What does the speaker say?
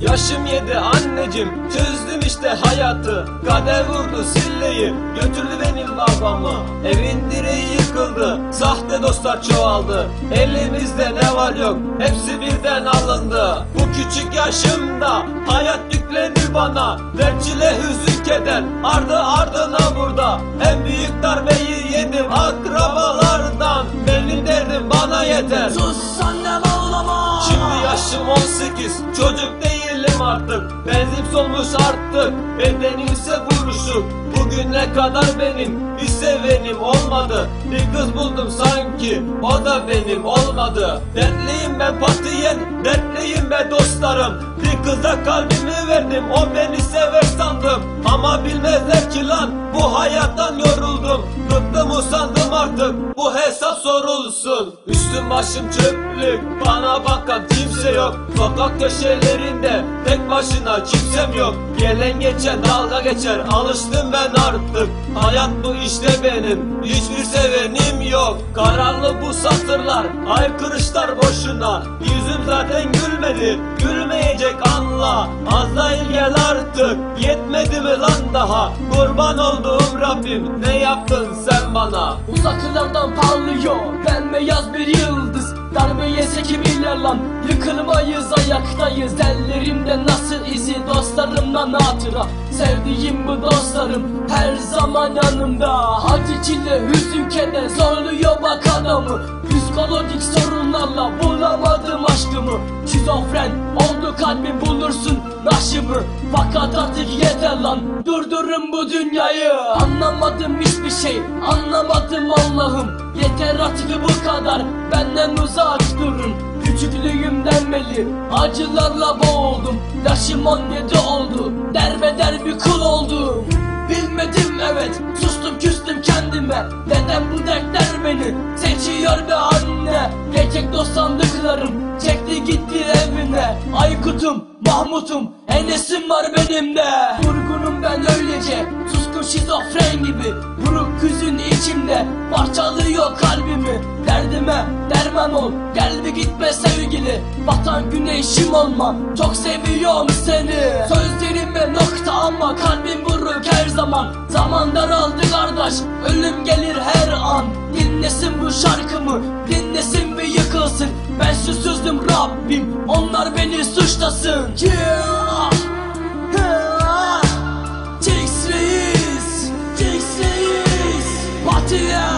Yaşım yedi anneciğim çözdüm işte hayatı. Kader vurdu silleyi götürdü benim babamı. Evin direği yıkıldı sahte dostlar çoğaldı. Elimizde ne var yok hepsi birden alındı. Bu küçük yaşımda hayat yüklendi bana. Dertçile hüzün keder ardı ardına burada. En büyük darbeyi yedim akrabalardan. Benim derdim bana yeter. Sus annem ağlama. Şimdi yaşım 18 Çocuk değilim artık Benzin solmuş artık Bedenim ise buruşuk Bugüne kadar benim Bir sevenim olmadı. Bir kız buldum sanki O da benim olmadı. Dertliyim ben patiyen Dertliyim ben dostlarım. Bir kıza kalbimi verdim O beni sever sandım. Ama bilmezler ki lan Bu hayattan yoruldum. Bıktım usandım artık Bu hesap sorulsun. Üstüm başım çöplük Bana bakan kimse yok. Sokak köşelerinde Tek başına kimsem yok. Gelen geçen dalga geçer Alıştım ben artık. Hayat bu işte benim Hiçbir sevenim yok. Kararlı bu satırlar Aykırışlar boşuna. Yüzüm zaten gülmedi Gülmeyecek anla. Azrail gel artık Yetmedi mi lan daha? Kurban olduğum Rabbim Ne yaptın sen bana? Uzaklardan parlıyor bembeyaz bir yıldız Darbe yese kibirler lan Yıkılmayız ayaktayız. Ellerimde nasıl izi dostlarımdan hatıra? Sevdiğim bu dostlarım her zaman yanımda. Acı içinde hüzün keder zorluyor bak adamı. Psikolojik sorunlarla bulamadım aşkımı. Şizofren oldu kalbim bulursun naşımı Fakat artık yeter lan durdurun bu dünyayı. Anlamadım hiçbir şey anlamadım Allah'ım. Yeter artık bu kadar benden uzak beri acılarla boğuldum. Yaşım 17 oldu. Derbeder bir kul oldum Bilmedim evet. Sustum küstüm kendime. Neden bu dertler beni seçiyor be anne? Gerçek dost sandıklarım çekti gitti evine Aykut'um Mahmut'um Enes'im var benimle. Vurgunum ben öylece. Suskun şizofren gibi. Buruk hüzün içimde. Parçalıyor kalbimi. Derdime derman ol. Gel bir gitme seni. Batan güneşim olma Çok seviyorum seni. Sözlerim Sözlerime nokta ama kalbim vurur her zaman. Zaman daraldı kardeş Ölüm gelir her an. Dinlesin bu şarkımı Dinlesin ve yıkılsın. Ben susuzum Rabbim Onlar beni suçlasın. Yeah. Tix reis Tix reis Batıya